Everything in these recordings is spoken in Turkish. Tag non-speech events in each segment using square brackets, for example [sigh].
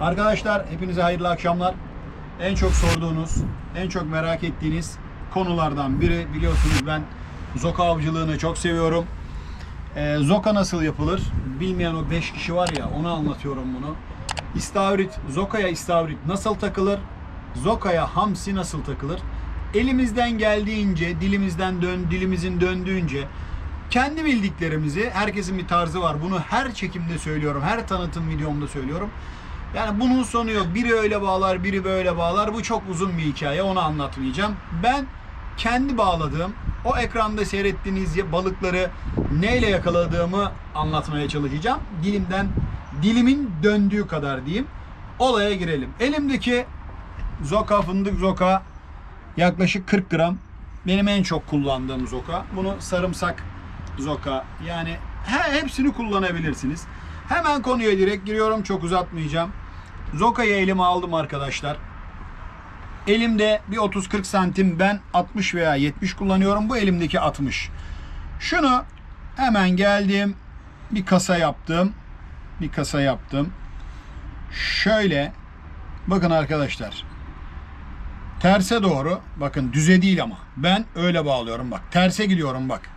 Arkadaşlar hepinize hayırlı akşamlar. En çok sorduğunuz, en çok merak ettiğiniz konulardan biri biliyorsunuz ben zoka avcılığını çok seviyorum. Ee, zoka nasıl yapılır? Bilmeyen o 5 kişi var ya onu anlatıyorum bunu. İstavrit, zokaya istavrit nasıl takılır? Zokaya hamsi nasıl takılır? Elimizden geldiğince, dilimizden dön, dilimizin döndüğünce kendi bildiklerimizi, herkesin bir tarzı var. Bunu her çekimde söylüyorum, her tanıtım videomda söylüyorum. Yani bunun sonu yok. Biri öyle bağlar, biri böyle bağlar. Bu çok uzun bir hikaye. Onu anlatmayacağım. Ben kendi bağladığım, o ekranda seyrettiğiniz balıkları neyle yakaladığımı anlatmaya çalışacağım. Dilimden, dilimin döndüğü kadar diyeyim. Olaya girelim. Elimdeki zoka, fındık zoka yaklaşık 40 gram. Benim en çok kullandığım zoka. Bunu sarımsak zoka. Yani he, hepsini kullanabilirsiniz. Hemen konuya direkt giriyorum. Çok uzatmayacağım. Zokayı elime aldım arkadaşlar. Elimde bir 30-40 santim ben 60 veya 70 kullanıyorum. Bu elimdeki 60. Şunu hemen geldim. Bir kasa yaptım. Bir kasa yaptım. Şöyle bakın arkadaşlar. Terse doğru. Bakın düze değil ama. Ben öyle bağlıyorum bak. Terse gidiyorum bak.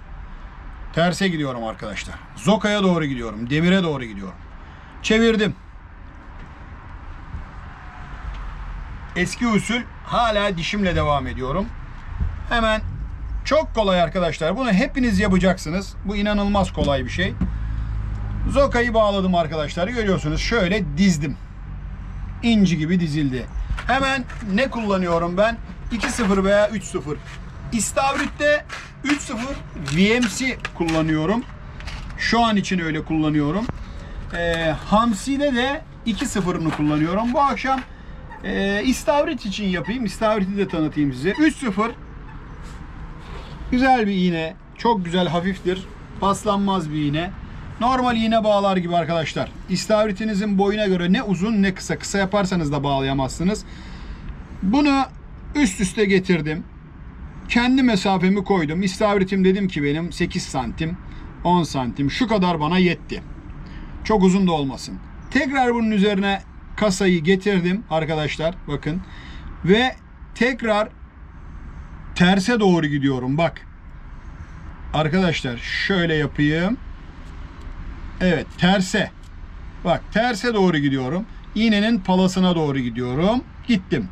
Terse gidiyorum arkadaşlar. Zokaya doğru gidiyorum. Demire doğru gidiyorum. Çevirdim. Eski usul hala dişimle devam ediyorum. Hemen çok kolay arkadaşlar. Bunu hepiniz yapacaksınız. Bu inanılmaz kolay bir şey. Zokayı bağladım arkadaşlar. Görüyorsunuz şöyle dizdim. İnci gibi dizildi. Hemen ne kullanıyorum ben? 2.0 veya 3.0. İstavrit'te 3.0 VMC kullanıyorum. Şu an için öyle kullanıyorum. Ee, Hamsi'de de 2.0'ını kullanıyorum. Bu akşam e, İstavrit için yapayım. İstavrit'i de tanıtayım size. 3.0 Güzel bir iğne. Çok güzel, hafiftir. Paslanmaz bir iğne. Normal iğne bağlar gibi arkadaşlar. İstavritinizin boyuna göre ne uzun ne kısa. Kısa yaparsanız da bağlayamazsınız. Bunu üst üste getirdim. Kendi mesafemi koydum. İstavritim dedim ki benim 8 santim, 10 santim. Şu kadar bana yetti. Çok uzun da olmasın. Tekrar bunun üzerine kasayı getirdim arkadaşlar. Bakın. Ve tekrar terse doğru gidiyorum. Bak. Arkadaşlar şöyle yapayım. Evet terse. Bak terse doğru gidiyorum. İğnenin palasına doğru gidiyorum. Gittim.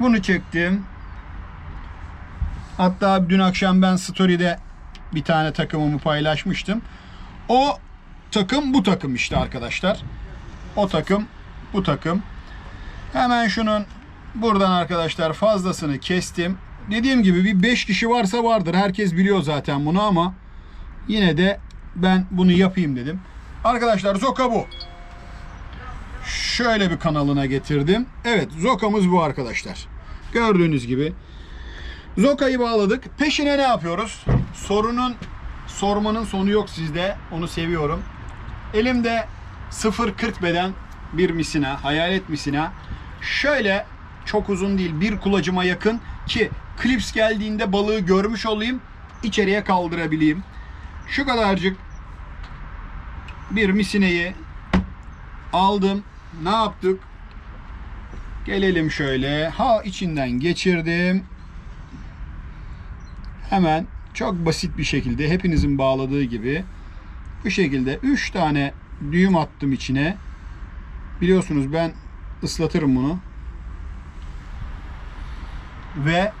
Bunu çektim. Hatta dün akşam ben story'de bir tane takımımı paylaşmıştım. O takım bu takım işte arkadaşlar. O takım bu takım. Hemen şunun buradan arkadaşlar fazlasını kestim. Dediğim gibi bir 5 kişi varsa vardır. Herkes biliyor zaten bunu ama yine de ben bunu yapayım dedim. Arkadaşlar Zoka bu. Şöyle bir kanalına getirdim. Evet Zoka'mız bu arkadaşlar. Gördüğünüz gibi. Zoka'yı bağladık. Peşine ne yapıyoruz? Sorunun sormanın sonu yok sizde. Onu seviyorum. Elimde 0.40 beden bir misina, hayalet misina. Şöyle çok uzun değil bir kulacıma yakın ki klips geldiğinde balığı görmüş olayım içeriye kaldırabileyim. Şu kadarcık bir misineyi aldım. Ne yaptık? Gelelim şöyle. Ha içinden geçirdim. Hemen çok basit bir şekilde hepinizin bağladığı gibi bu şekilde 3 tane düğüm attım içine. Biliyorsunuz ben ıslatırım bunu. Ve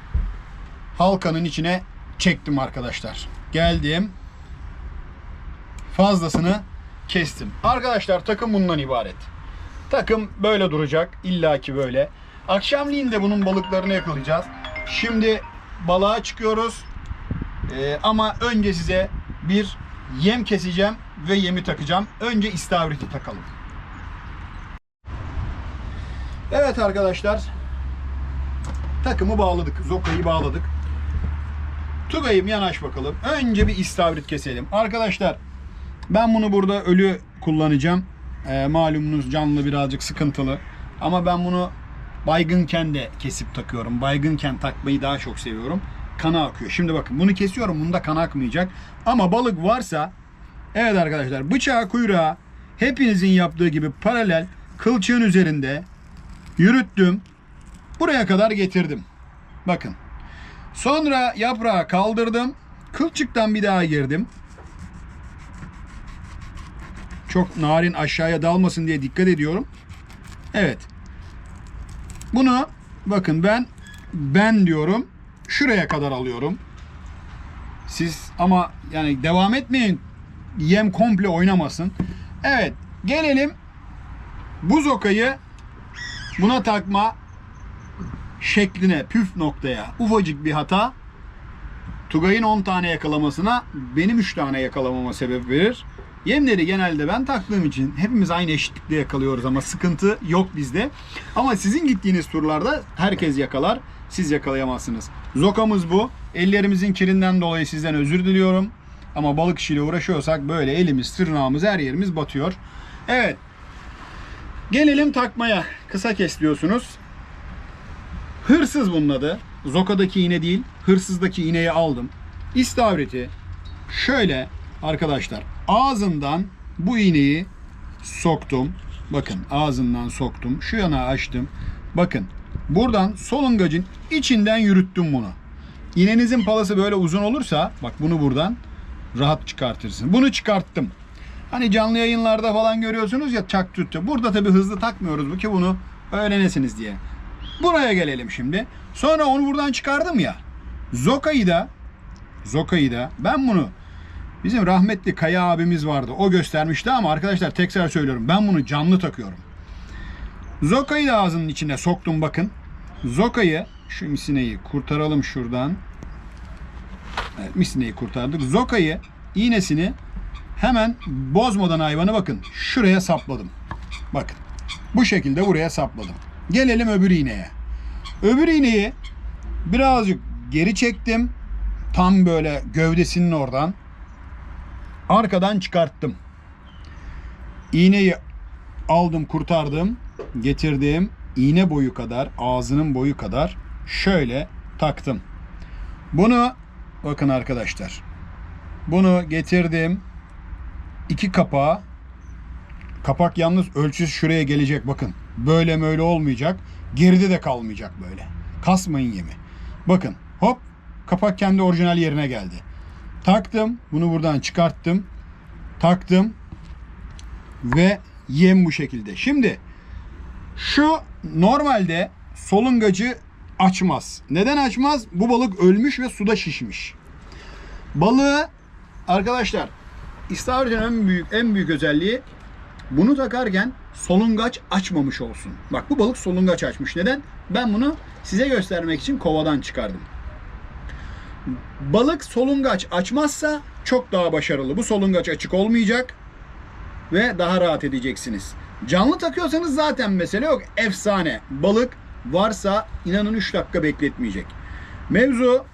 halkanın içine çektim arkadaşlar. Geldim. Fazlasını kestim. Arkadaşlar takım bundan ibaret. Takım böyle duracak. illaki böyle. Akşamleyin de bunun balıklarını yakalayacağız. Şimdi balığa çıkıyoruz. Ee, ama önce size bir yem keseceğim ve yemi takacağım. Önce istavriti takalım. Evet arkadaşlar. Takımı bağladık. Zokayı bağladık. Tugay'ım yanaş bakalım. Önce bir istavrit keselim. Arkadaşlar ben bunu burada ölü kullanacağım. Ee, malumunuz canlı birazcık sıkıntılı. Ama ben bunu baygınken de kesip takıyorum. Baygınken takmayı daha çok seviyorum. Kana akıyor. Şimdi bakın bunu kesiyorum. Bunda kan akmayacak. Ama balık varsa evet arkadaşlar bıçağı kuyruğa hepinizin yaptığı gibi paralel kılçığın üzerinde yürüttüm. Buraya kadar getirdim. Bakın. Sonra yaprağı kaldırdım. Kılçıktan bir daha girdim. Çok narin aşağıya dalmasın diye dikkat ediyorum. Evet. Bunu bakın ben ben diyorum şuraya kadar alıyorum. Siz ama yani devam etmeyin. Yem komple oynamasın. Evet. Gelelim bu zokayı buna takma şekline, püf noktaya. Ufacık bir hata Tugay'ın 10 tane yakalamasına benim 3 tane yakalamama sebep verir. Yemleri genelde ben taktığım için hepimiz aynı eşitlikte yakalıyoruz ama sıkıntı yok bizde. Ama sizin gittiğiniz turlarda herkes yakalar, siz yakalayamazsınız. Zokamız bu. Ellerimizin kirinden dolayı sizden özür diliyorum. Ama balık işiyle uğraşıyorsak böyle elimiz, tırnağımız, her yerimiz batıyor. Evet. Gelelim takmaya. Kısa kes diyorsunuz. Hırsız bunun adı. Zoka'daki iğne değil, hırsızdaki iğneyi aldım. İstavriti şöyle arkadaşlar ağzından bu iğneyi soktum. Bakın ağzından soktum. Şu yana açtım. Bakın buradan solungacın içinden yürüttüm bunu. İğnenizin palası böyle uzun olursa bak bunu buradan rahat çıkartırsın. Bunu çıkarttım. Hani canlı yayınlarda falan görüyorsunuz ya çak tuttu. Burada tabi hızlı takmıyoruz bu ki bunu öğrenesiniz diye. Buraya gelelim şimdi. Sonra onu buradan çıkardım ya. Zoka'yı da Zoka'yı da ben bunu bizim rahmetli Kaya abimiz vardı. O göstermişti ama arkadaşlar tekrar söylüyorum. Ben bunu canlı takıyorum. Zoka'yı da ağzının içine soktum bakın. Zoka'yı şu misineyi kurtaralım şuradan. Evet, misineyi kurtardık. Zoka'yı iğnesini hemen bozmadan hayvanı bakın şuraya sapladım. Bakın bu şekilde buraya sapladım. Gelelim öbür iğneye. Öbür iğneyi birazcık geri çektim. Tam böyle gövdesinin oradan. Arkadan çıkarttım. İğneyi aldım, kurtardım, getirdim. İğne boyu kadar, ağzının boyu kadar şöyle taktım. Bunu bakın arkadaşlar. Bunu getirdim. İki kapağı Kapak yalnız ölçüsü şuraya gelecek bakın. Böyle böyle olmayacak. Geride de kalmayacak böyle. Kasmayın yemi. Bakın hop kapak kendi orijinal yerine geldi. Taktım. Bunu buradan çıkarttım. Taktım. Ve yem bu şekilde. Şimdi şu normalde solungacı açmaz. Neden açmaz? Bu balık ölmüş ve suda şişmiş. Balığı arkadaşlar istavritin en büyük en büyük özelliği bunu takarken solungaç açmamış olsun. Bak bu balık solungaç açmış. Neden? Ben bunu size göstermek için kovadan çıkardım. Balık solungaç açmazsa çok daha başarılı. Bu solungaç açık olmayacak ve daha rahat edeceksiniz. Canlı takıyorsanız zaten mesele yok. Efsane. Balık varsa inanın 3 dakika bekletmeyecek. Mevzu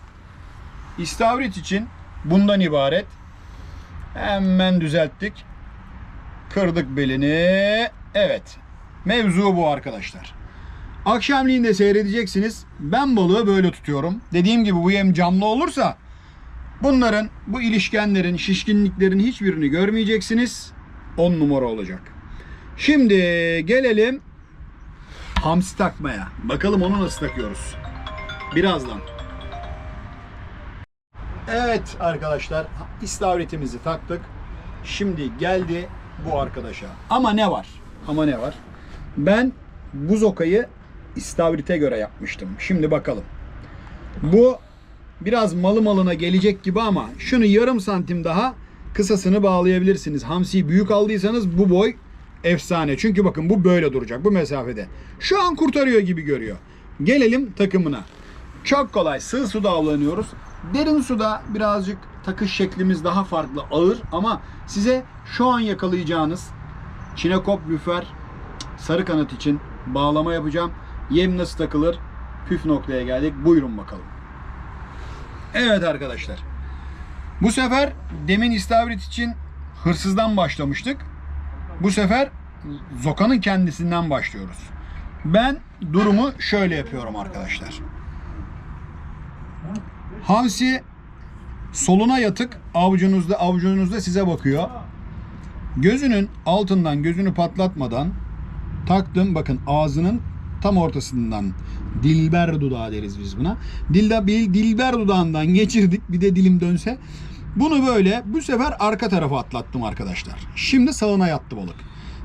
istavrit için bundan ibaret. Hemen düzelttik. Kırdık belini. Evet. Mevzu bu arkadaşlar. Akşamleyin de seyredeceksiniz. Ben balığı böyle tutuyorum. Dediğim gibi bu yem camlı olursa bunların, bu ilişkenlerin, şişkinliklerin hiçbirini görmeyeceksiniz. 10 numara olacak. Şimdi gelelim hamsi takmaya. Bakalım onu nasıl takıyoruz. Birazdan. Evet arkadaşlar istavritimizi taktık. Şimdi geldi bu arkadaşa. Ama ne var? Ama ne var? Ben bu zokayı istavrite göre yapmıştım. Şimdi bakalım. Bu biraz malı malına gelecek gibi ama şunu yarım santim daha kısasını bağlayabilirsiniz. Hamsiyi büyük aldıysanız bu boy efsane. Çünkü bakın bu böyle duracak bu mesafede. Şu an kurtarıyor gibi görüyor. Gelelim takımına. Çok kolay. Sığ suda avlanıyoruz. Derin suda birazcık takış şeklimiz daha farklı, ağır ama size şu an yakalayacağınız çinekop lüfer sarı kanat için bağlama yapacağım. Yem nasıl takılır? Püf noktaya geldik. Buyurun bakalım. Evet arkadaşlar. Bu sefer demin istavrit için hırsızdan başlamıştık. Bu sefer zokanın kendisinden başlıyoruz. Ben durumu şöyle yapıyorum arkadaşlar. Hamsi soluna yatık avucunuzda avucunuzda size bakıyor. Gözünün altından gözünü patlatmadan taktım. Bakın ağzının tam ortasından dilber dudağı deriz biz buna. Dilda, bil- dilber dudağından geçirdik. Bir de dilim dönse. Bunu böyle bu sefer arka tarafa atlattım arkadaşlar. Şimdi sağına yattı balık.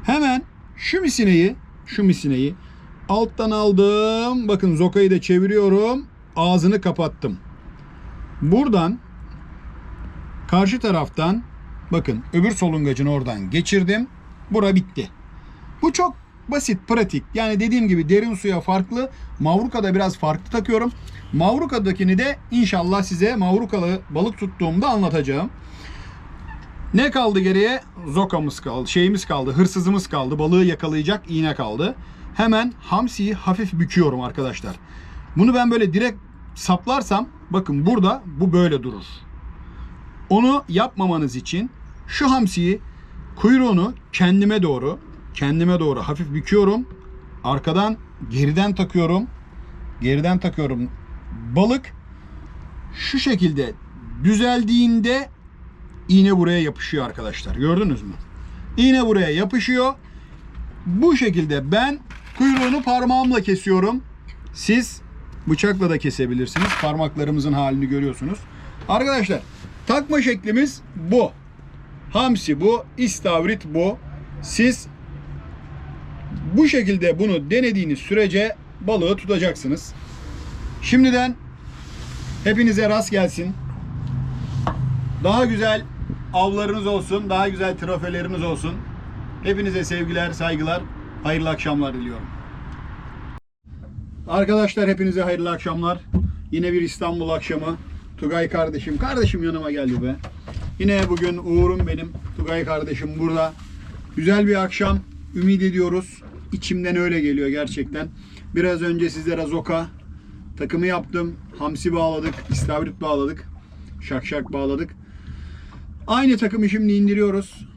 Hemen şu misineyi, şu misineyi alttan aldım. Bakın zokayı da çeviriyorum. Ağzını kapattım. Buradan karşı taraftan bakın öbür solungacın oradan geçirdim. Bura bitti. Bu çok basit, pratik. Yani dediğim gibi derin suya farklı. Mavruka'da biraz farklı takıyorum. Mavruka'dakini de inşallah size Mavrukalı balık tuttuğumda anlatacağım. Ne kaldı geriye? Zokamız kaldı, şeyimiz kaldı, hırsızımız kaldı, balığı yakalayacak iğne kaldı. Hemen hamsiyi hafif büküyorum arkadaşlar. Bunu ben böyle direkt saplarsam bakın burada bu böyle durur. Onu yapmamanız için şu hamsiyi kuyruğunu kendime doğru kendime doğru hafif büküyorum. Arkadan geriden takıyorum. Geriden takıyorum. Balık şu şekilde düzeldiğinde iğne buraya yapışıyor arkadaşlar. Gördünüz mü? İğne buraya yapışıyor. Bu şekilde ben kuyruğunu parmağımla kesiyorum. Siz bıçakla da kesebilirsiniz. Parmaklarımızın halini görüyorsunuz. Arkadaşlar takma şeklimiz bu. Hamsi bu, istavrit bu. Siz bu şekilde bunu denediğiniz sürece balığı tutacaksınız. Şimdiden hepinize rast gelsin. Daha güzel avlarınız olsun, daha güzel trofeleriniz olsun. Hepinize sevgiler, saygılar, hayırlı akşamlar diliyorum. Arkadaşlar hepinize hayırlı akşamlar. Yine bir İstanbul akşamı. Tugay kardeşim, kardeşim yanıma geldi be. Yine bugün Uğur'um benim, Tugay kardeşim burada. Güzel bir akşam ümit ediyoruz. İçimden öyle geliyor gerçekten. Biraz önce sizlere Zoka takımı yaptım. Hamsi bağladık, istavrit bağladık. Şakşak bağladık. Aynı takımı şimdi indiriyoruz.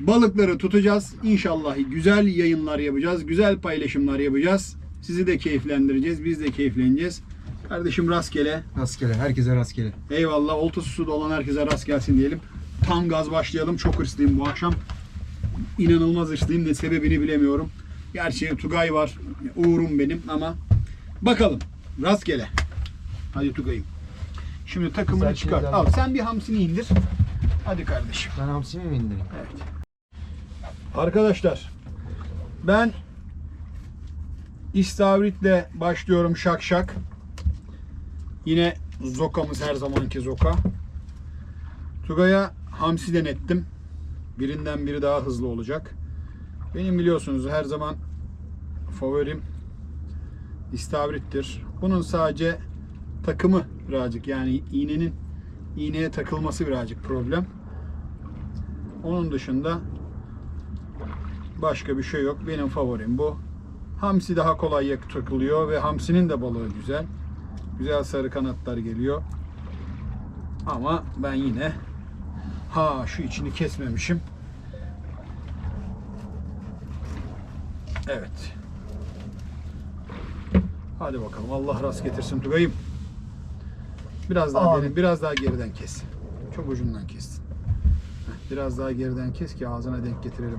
Balıkları tutacağız. İnşallah güzel yayınlar yapacağız. Güzel paylaşımlar yapacağız. Sizi de keyiflendireceğiz. Biz de keyifleneceğiz. Kardeşim rastgele. Rastgele, herkese rastgele. Eyvallah. Oltası suda olan herkese rast gelsin diyelim. Tam gaz başlayalım. Çok hırslıyım bu akşam. İnanılmaz hırslıyım. Ne sebebini bilemiyorum. Gerçi Tugay var. Uğur'um benim ama bakalım. Rastgele. Hadi Tugay'ım. Şimdi takımını Güzel çıkart. Al sen bir hamsini indir. Hadi kardeşim. Ben hamsimi mi indireyim? Evet. Arkadaşlar ben istavritle başlıyorum şak şak. Yine zokamız her zamanki zoka. Tugay'a hamsi denettim. Birinden biri daha hızlı olacak. Benim biliyorsunuz her zaman favorim istavrittir. Bunun sadece takımı birazcık yani iğnenin iğneye takılması birazcık problem. Onun dışında başka bir şey yok. Benim favorim bu. Hamsi daha kolay yak- takılıyor ve hamsinin de balığı güzel. Güzel sarı kanatlar geliyor. Ama ben yine ha şu içini kesmemişim. Evet. Hadi bakalım. Allah rast getirsin Tugay'ım. Biraz daha Abi. derin, biraz daha geriden kes. Çok ucundan kestin. Heh, Biraz daha geriden kes ki ağzına denk getirelim.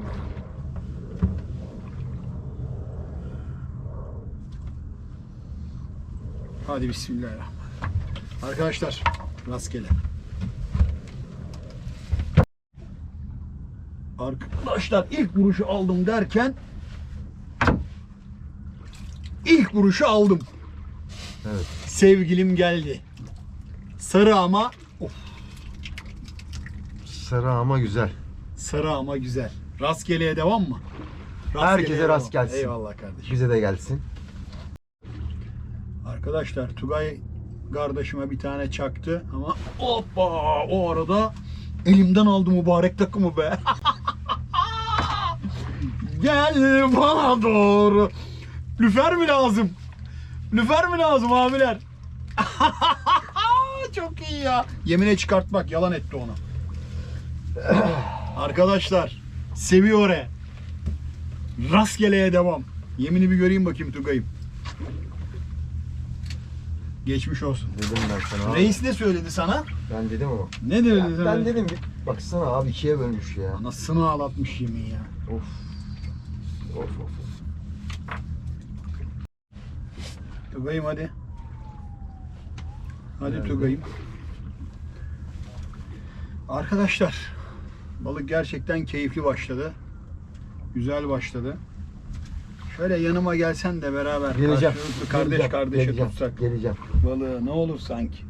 Hadi bismillahirrahmanirrahim. Arkadaşlar rastgele. Arkadaşlar ilk vuruşu aldım derken ilk vuruşu aldım. Evet. Sevgilim geldi. Sarı ama of, Sarı ama güzel. sarı ama güzel. Rastgeleye devam mı? Herkese rast devam. gelsin. Eyvallah kardeşim. Bize de gelsin. Arkadaşlar Tugay kardeşime bir tane çaktı ama hoppa o arada elimden aldı mübarek takımı be. [laughs] Gel bana doğru. Lüfer mi lazım? Lüfer mi lazım abiler? [laughs] Çok iyi ya. Yemine çıkartmak yalan etti onu. [clears throat] Arkadaşlar seviyor e. Rastgeleye devam. Yemini bir göreyim bakayım Tugay'ım. Geçmiş olsun. Dedim ben sana abi. Reis ne söyledi sana? Ben dedim ama. Ne dedi Ya, sana? ben dedim baksana abi ikiye bölmüş ya. Anasını ağlatmış yemin ya. Of. Of of of. Tugay'ım hadi. Hadi Geldi. Tugay'ım. Arkadaşlar balık gerçekten keyifli başladı. Güzel başladı. Şöyle yanıma gelsen de beraber Geleceğim. karşılıklı kardeş geleceğim, kardeşe geleceğim, tutsak Geleceğim. balığı ne olur sanki.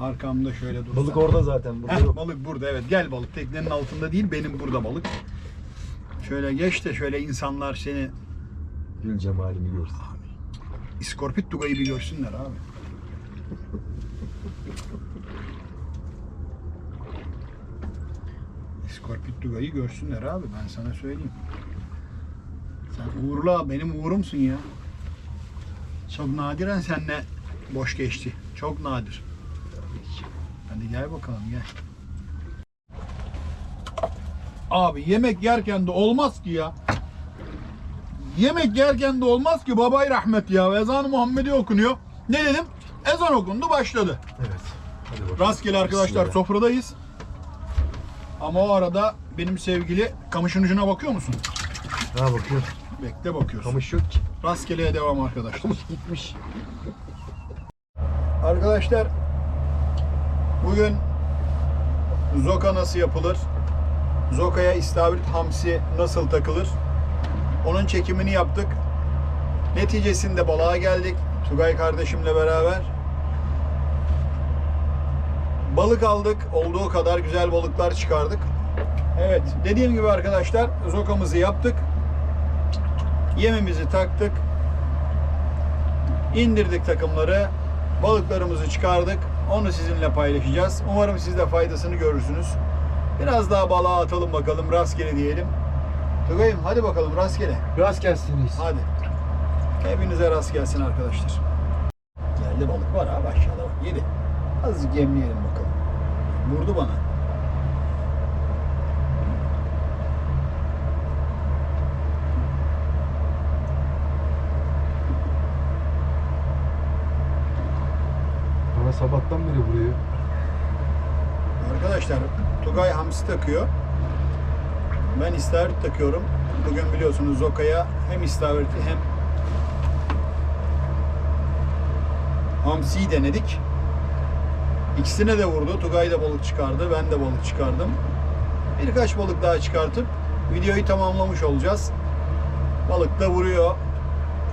Arkamda şöyle dursa. Balık orada zaten. Burada Heh, yok. balık burada evet gel balık teknenin altında değil benim burada balık. Şöyle geç de şöyle insanlar seni Gül cemalimi görsün. İskorpit Tugay'ı bir görsünler abi. İskorpit Tugay'ı görsünler abi ben sana söyleyeyim. Sen uğurla benim uğurumsun ya. Çok nadiren seninle boş geçti. Çok nadir. Hadi gel bakalım gel. Abi yemek yerken de olmaz ki ya. Yemek yerken de olmaz ki babay rahmet ya. Ezan-ı Muhammedi okunuyor. Ne dedim? Ezan okundu başladı. Evet. Hadi bakalım. Rastgele arkadaşlar Bismillah. sofradayız. Ama o arada benim sevgili kamışın ucuna bakıyor musun? Ha bakıyor. Bekle bakıyorsun. Kamış yok ki. Rastgeleye devam arkadaşlar. Kamış gitmiş. Arkadaşlar bugün zoka nasıl yapılır? Zokaya istavrit hamsi nasıl takılır? Onun çekimini yaptık. Neticesinde balığa geldik. Tugay kardeşimle beraber. Balık aldık. Olduğu kadar güzel balıklar çıkardık. Evet, dediğim gibi arkadaşlar zokamızı yaptık. Yemimizi taktık. İndirdik takımları. Balıklarımızı çıkardık. Onu sizinle paylaşacağız. Umarım siz de faydasını görürsünüz. Biraz daha balığa atalım bakalım. Rastgele diyelim. Tugay'ım hadi bakalım rastgele. Rast gelsin reis. Hadi. Hepinize rast gelsin arkadaşlar. Geldi balık var abi aşağıda bak. Yedi. Azıcık yemleyelim bakalım. Vurdu bana. Bana sabahtan beri vuruyor. Arkadaşlar Tugay hamsi takıyor. Ben istavrit takıyorum. Bugün biliyorsunuz Zoka'ya hem istavriti hem hamsiyi denedik. İkisine de vurdu. Tugay da balık çıkardı. Ben de balık çıkardım. Birkaç balık daha çıkartıp videoyu tamamlamış olacağız. Balık da vuruyor.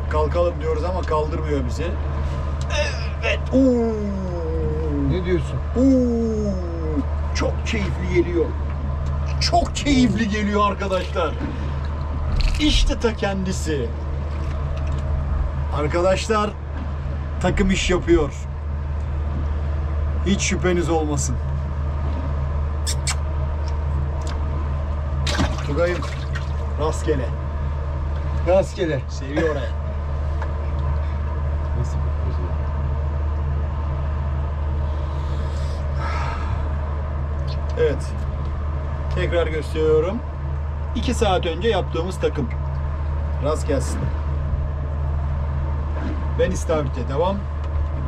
Kalkalım diyoruz ama kaldırmıyor bizi. Evet. Oo. Ne diyorsun? Oo, çok keyifli geliyor. Çok keyifli geliyor arkadaşlar. İşte ta kendisi. Arkadaşlar takım iş yapıyor. Hiç şüpheniz olmasın. Tugay'ım rastgele. Rastgele. Seviyor oraya. Nasıl bakıyoruz ya? Evet. Tekrar gösteriyorum. 2 saat önce yaptığımız takım. Rast gelsin. Ben istavrite devam.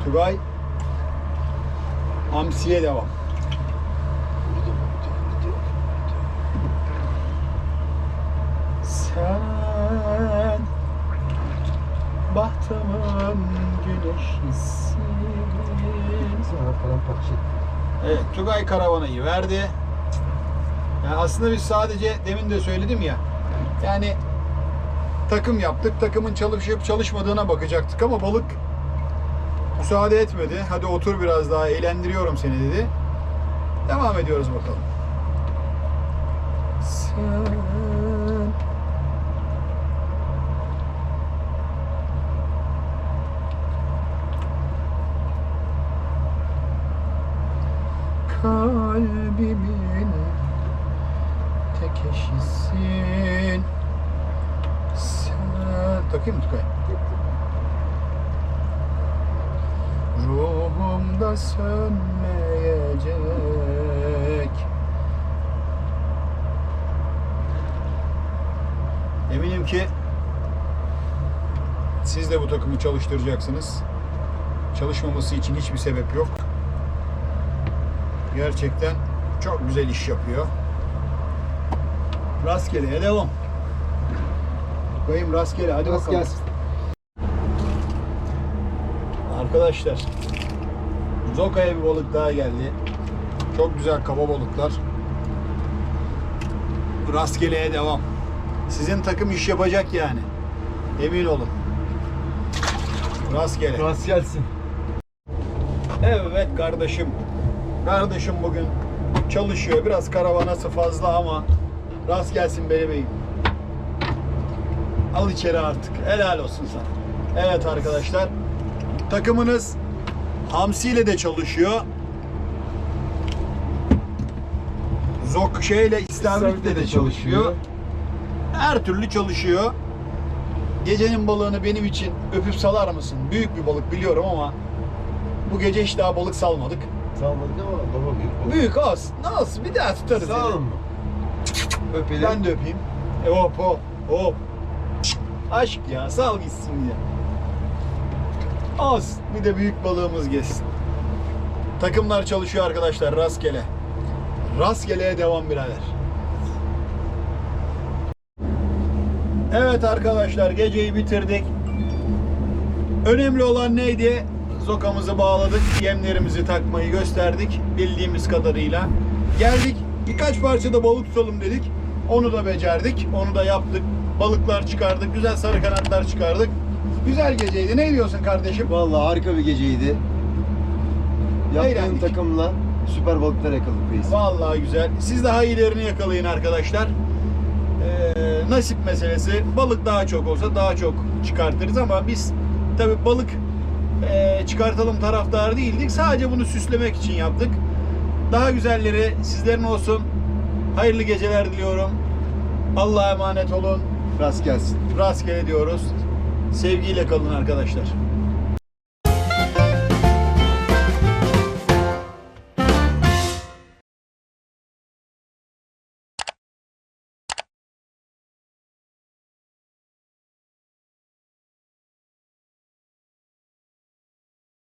Tugay Hamsiye devam. Sen bahtımın güneşisin. Sana falan parça. Evet, Tugay karavanayı verdi. Yani aslında biz sadece demin de söyledim ya. Yani takım yaptık. Takımın çalışıp çalışmadığına bakacaktık ama balık müsaade etmedi. Hadi otur biraz daha eğlendiriyorum seni dedi. Devam ediyoruz bakalım. Sen Ruhumda sönmeyecek. Eminim ki siz de bu takımı çalıştıracaksınız. çalışmaması için hiçbir sebep yok. Gerçekten çok güzel iş yapıyor. Rastgeleye devam. Koyayım rastgele hadi Rast bakalım. gelsin. Arkadaşlar Zoka'ya bir balık daha geldi. Çok güzel kaba balıklar. Rastgeleye devam. Sizin takım iş yapacak yani. Emin olun. Rastgele. Rast gelsin. Evet kardeşim. Kardeşim bugün çalışıyor. Biraz karavanası fazla ama rast gelsin beyim. Al içeri artık. Helal olsun sana. Evet arkadaşlar. Takımınız Hamsi ile de çalışıyor. Zok şeyle İstavrit'le de çalışıyor. Her türlü çalışıyor. Gecenin balığını benim için öpüp salar mısın? Büyük bir balık biliyorum ama bu gece hiç daha balık salmadık. Salmadık ama baba büyük. baba. Büyük az. Nasıl? Bir daha tutarız. Sağ olun mu? Öpelim. Ben de öpeyim. E, hop hop hop. Aşk ya sal gitsin ya. Az. Bir de büyük balığımız geçsin. Takımlar çalışıyor arkadaşlar rastgele. Rastgeleye devam birader. Evet arkadaşlar geceyi bitirdik. Önemli olan neydi? Zokamızı bağladık, yemlerimizi takmayı gösterdik bildiğimiz kadarıyla. Geldik birkaç parça da balık tutalım dedik. Onu da becerdik, onu da yaptık. Balıklar çıkardık, güzel sarı kanatlar çıkardık. Güzel geceydi. Ne diyorsun kardeşim? Vallahi harika bir geceydi. Yaptığım Eğlendik. takımla süper balıklar yakaladık reis. Vallahi güzel. Siz daha iyilerini yakalayın arkadaşlar. Ee, nasip meselesi. Balık daha çok olsa daha çok çıkartırız ama biz tabi balık e, çıkartalım taraftarı değildik. Sadece bunu süslemek için yaptık. Daha güzelleri sizlerin olsun. Hayırlı geceler diliyorum. Allah'a emanet olun. Rast gelsin. Rastgele diyoruz. Sevgiyle kalın arkadaşlar.